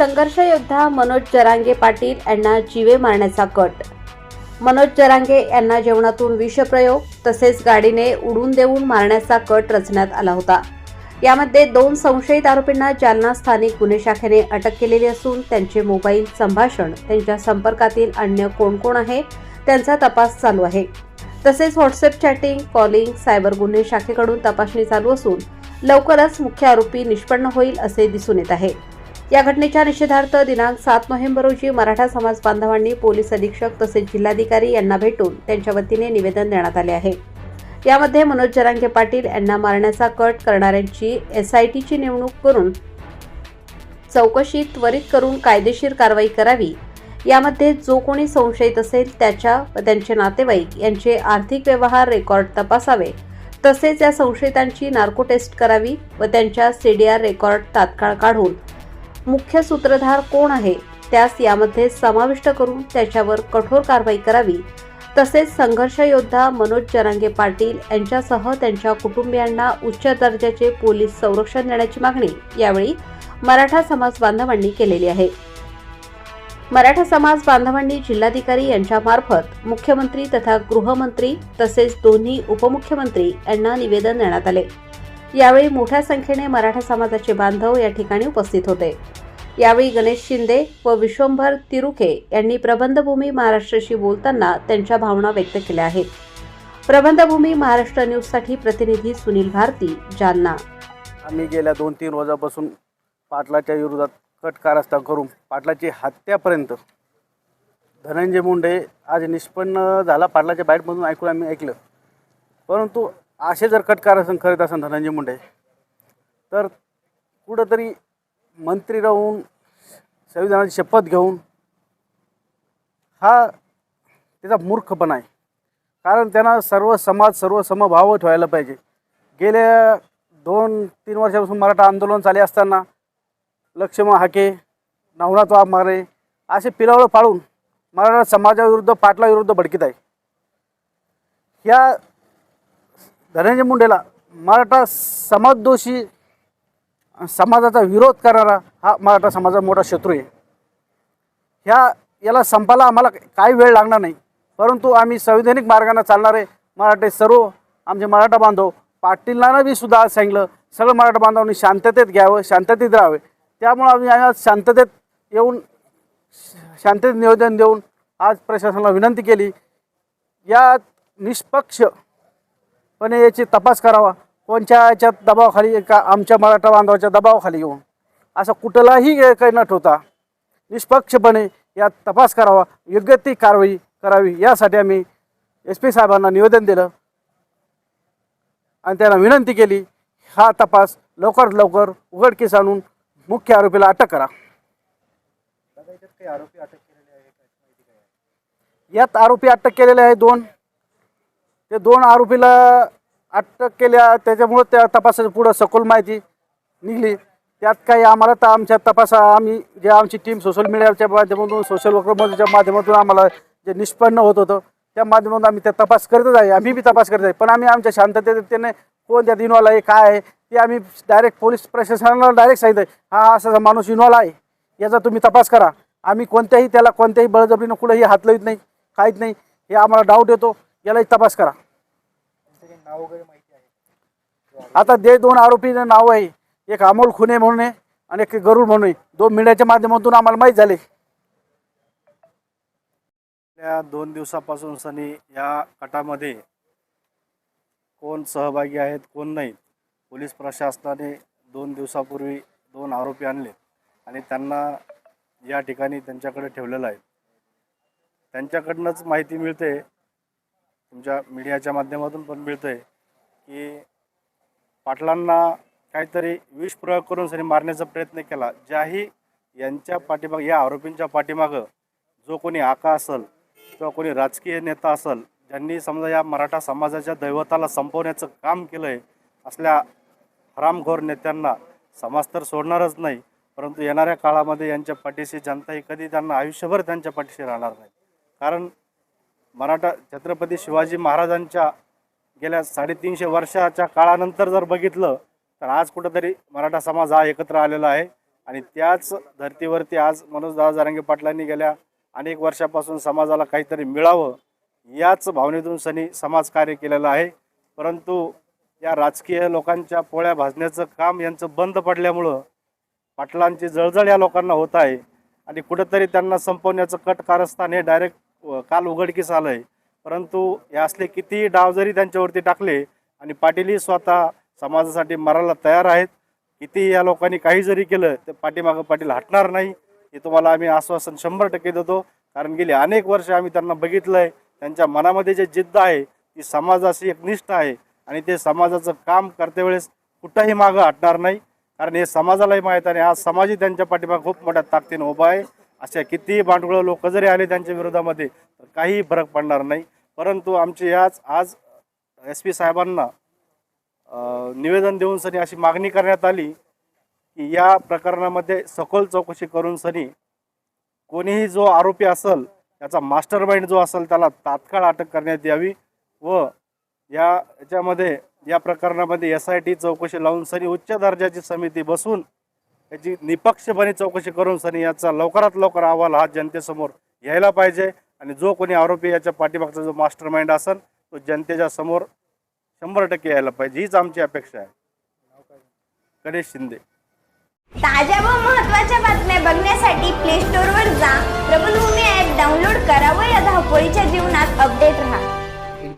संघर्ष योद्धा मनोज जरांगे पाटील यांना जीवे मारण्याचा कट. मनोज जरांगे यांना जेवणातून विषप्रयोग तसेच गाडीने उडून देऊन मारण्याचा कट रचण्यात आला होता. यामध्ये दोन संशयित आरोपींना जालना स्थानिक गुन्हे शाखेने अटक केलेली असून त्यांचे मोबाईल संभाषण त्यांच्या संपर्कातील अन्य कोण कोण आहे त्यांचा तपास चालू आहे. तसेच व्हॉट्सअप चॅटिंग कॉलिंग सायबर गुन्हे शाखेकडून तपासणी चालू असून लवकरच मुख्य आरोपी निष्पन्न होईल असे दिसून येत आहे. या घटनेच्या निषेधार्थ दिनांक सात नोव्हेंबर रोजी मराठा समाज बांधवांनी पोलीस अधीक्षक तसेच जिल्हाधिकारी यांना भेटून त्यांच्या वतीने निवेदन देण्यात आले आहे. यामध्ये मनोज जरांगे पाटील यांना मारण्याचा कट करणाऱ्यांची एसआयटीची नेमणूक करून चौकशी त्वरित करून कायदेशीर कारवाई करावी. यामध्ये जो कोणी संशयित असेल त्याच्या व त्यांचे नातेवाईक यांचे आर्थिक व्यवहार रेकॉर्ड तपासावे. तसेच या संशयितांची नार्को टेस्ट करावी व त्यांच्या सीडीआर रेकॉर्ड तात्काळ काढून मुख्य सूत्रधार कोण आहे? त्यास यामध्ये समाविष्ट करून त्याच्यावर कठोर कारवाई करावी. तसेच संघर्ष योद्धा मनोज जरांगे पाटील यांच्यासह त्यांच्या कुटुंबियांना उच्च दर्जाचे पोलीस संरक्षण देण्याची मागणी यावेळी मराठा समाज बांधवांनी केलेली आहे. मराठा समाज बांधवांनी जिल्हाधिकारी यांच्यामार्फत मुख्यमंत्री तथा गृहमंत्री तसेच दोन्ही उपमुख्यमंत्री यांना निवेदन देण्यात आले. यावेळी मोठ्या संख्येने मराठा समाजाचे बांधव या ठिकाणी उपस्थित होते. यावेळी गणेश शिंदे व विश्वंभर तिरुके यांनी प्रबंधभूमी महाराष्ट्राशी बोलताना त्यांच्या भावना व्यक्त केल्या आहेत. प्रबंधभूमी महाराष्ट्र न्यूजसाठी प्रतिनिधी सुनील भारती जालना. आम्ही गेल्या दोन तीन रोजापासून पाटलाच्या विरोधात कट कारस्था करून पाटलाची हत्यापर्यंत धनंजय मुंडे आज निष्पन्न झाला. पाटलाच्या बाईटमधून ऐकून आम्ही ऐकलं. परंतु असे जर कटकारसन करत करीत असेल धनंजय मुंडे तर कुठंतरी मंत्री राहून संविधानाची शपथ घेऊन हा त्याचा मूर्खपणा आहे. कारण त्यांना सर्व समाज सर्व समभाव ठेवायला पाहिजे. गेल्या दोन तीन वर्षापासून मराठा आंदोलन चाले असताना लक्ष्मण हाके नवनाथ वाघमारे असे पिलावळं पाळून मराठा समाजाविरुद्ध पाटलाविरुद्ध भडकीत आहे. ह्या धनंजय मुंडेला मराठा समाजदोषी समाजाचा विरोध करणारा हा मराठा समाजाचा मोठा शत्रू आहे. ह्या याला संपायला आम्हाला काही वेळ लागणार नाही. परंतु आम्ही संवैधानिक मार्गाने चालणारे मराठे सर्व आमचे मराठा बांधव पाटीलांना बी सुद्धा आज सांगितलं सगळं मराठा बांधवांनी शांततेत घ्यावं शांततेत राहावे. त्यामुळं आम्ही आज शांततेत येऊन शांततेत निवेदन देऊन आज प्रशासनाला विनंती केली. या पण याची तपास करावा. कोणच्या याच्यात दबावाखाली का आमच्या मराठा बांधवाच्या दबावाखाली येऊन? असं कुठलाही काही न ठेवता निष्पक्षपणे यात तपास करावा. योग्य ती कारवाई करावी. यासाठी आम्ही एस पी साहेबांना निवेदन दिलं. आणि त्यांना विनंती केली हा तपास लवकरात लवकर उघडकीस आणून मुख्य आरोपीला अटक करा. यात आरोपी अटक केलेले आहे दोन. ते दोन आरोपीला अटक केल्या त्याच्यामुळं त्या तपासाची पुढं सखोल माहिती निघली. त्यात काही आम्हाला तर आमच्या तपासा आम्ही जे आमची टीम सोशल मीडियाच्या माध्यमातून सोशल वर्करच्या माध्यमातून आम्हाला जे निष्पन्न होत होतं त्या माध्यमातून आम्ही त्या तपास करतच आहे. आम्ही बी तपास करत आहे. पण आम्ही आमच्या शांततेने कोण त्यात इन्वॉल्व आहे काय आहे ते आम्ही डायरेक्ट पोलीस प्रशासनाला डायरेक्ट सांगितलं हा असा माणूस इन्व्हॉल्व आहे. याचा तुम्ही तपास करा. आम्ही कोणत्याही त्याला कोणत्याही बळजबरीनं कुठंही हात लावित नाही काहीच नाही. हे आम्हाला डाऊट येतो. यालाही तपास करा. आता जे दोन आरोपी नाव आहे एक अमोल खुने म्हणून आहे आणि एक गरुड म्हणून आहे. दोन मीडियाच्या माध्यमातून आम्हाला माहीत झाले. या दोन दिवसापासून सनी या कटामध्ये कोण सहभागी आहेत कोण नाहीत पोलीस प्रशासनाने दोन दिवसापूर्वी दोन आरोपी आणले आणि त्यांना या ठिकाणी त्यांच्याकडे ठेवलेलं आहे. त्यांच्याकडनंच माहिती मिळते तुमच्या मीडियाच्या माध्यमातून पण मिळते की पाटलांना काहीतरी विष प्रयोग करून सरी मारण्याचा प्रयत्न केला. ज्याही यांच्या पाठीमागं या आरोपींच्या पाठीमागं जो कोणी आका असेल किंवा कोणी राजकीय नेता असेल ज्यांनी समजा या मराठा समाजाच्या दैवताला संपवण्याचं काम केलं आहे असल्या हरामखोर नेत्यांना समाज तर सोडणारच नाही परंतु येणाऱ्या काळामध्ये यांच्या पाठीशी जनता ही कधी त्यांना आयुष्यभर त्यांच्या पाठीशी राहणार नाही. कारण मराठा छत्रपती शिवाजी महाराजांच्या गेल्या साडेतीनशे वर्षाच्या काळानंतर जर बघितलं तर आज कुठंतरी मराठा समाज हा एकत्र आलेला आहे. आणि त्याच धर्तीवरती आज मनोज दादा पाटलांनी गेल्या अनेक वर्षापासून समाजाला काहीतरी मिळावं याच भावनेतून सनी समाजकार्य केलेलं आहे. परंतु या राजकीय लोकांच्या पोळ्या भाजण्याचं काम यांचं बंद पडल्यामुळं पाटलांची जळजळ या लोकांना होत आहे. आणि कुठंतरी त्यांना संपवण्याचं कट कारस्थान हे डायरेक्ट काल उघडकीस आलं आहे परंतु हे असले कितीही डाव जरी त्यांच्यावरती टाकले आणि पाटीलही स्वतः समाजासाठी मरायला तयार आहेत कितीही या लोकांनी काही जरी केलं तर पाठीमागं पाटील हटणार नाही हे तुम्हाला आम्ही आश्वासन शंभर टक्के देतो. कारण गेली अनेक वर्ष आम्ही त्यांना बघितलं आहे त्यांच्या मनामध्ये जे जिद्द आहे ती समाजाशी एक निष्ठ आहे आणि ते समाजाचं काम करते वेळेस कुठंही मागं हटणार नाही. कारण हे समाजालाही माहीत आणि आज समाजही त्यांच्या पाठीमागं खूप मोठ्या ताकदीनं उभा आहे. अशा कितीही बांडगुळ लोक जरी आले त्यांच्या विरोधामध्ये तर काहीही फरक पडणार नाही. परंतु आमची याच आज एस पी साहेबांना निवेदन देऊन सनी अशी मागणी करण्यात आली की या प्रकरणामध्ये सखोल चौकशी करून सनी कोणीही जो आरोपी असेल त्याचा मास्टर माइंड जो असेल त्याला तात्काळ अटक करण्यात यावी व या याच्यामध्ये या प्रकरणामध्ये एस आय टी चौकशी लावून सनी उच्च दर्जाची समिती बसून याची निपक्षपणे चौकशी करून सनी याचा लवकरात लवकर अहवाल हा जनतेसमोर यायला पाहिजे. आणि जो कोणी आरोपी याच्या पाठीमागचा जो मास्टर माइंड असेल तो जनतेच्या समोर शंभर टक्के यायला पाहिजे. हीच आमची अपेक्षा आहे. गणेश शिंदे. ताज्या व महत्त्वाच्या बातम्या बघण्यासाठी प्ले स्टोअरवर जा. प्रबलभूमी ॲप डाउनलोड करा व या धावपळीच्या जीवनात अपडेट राहा.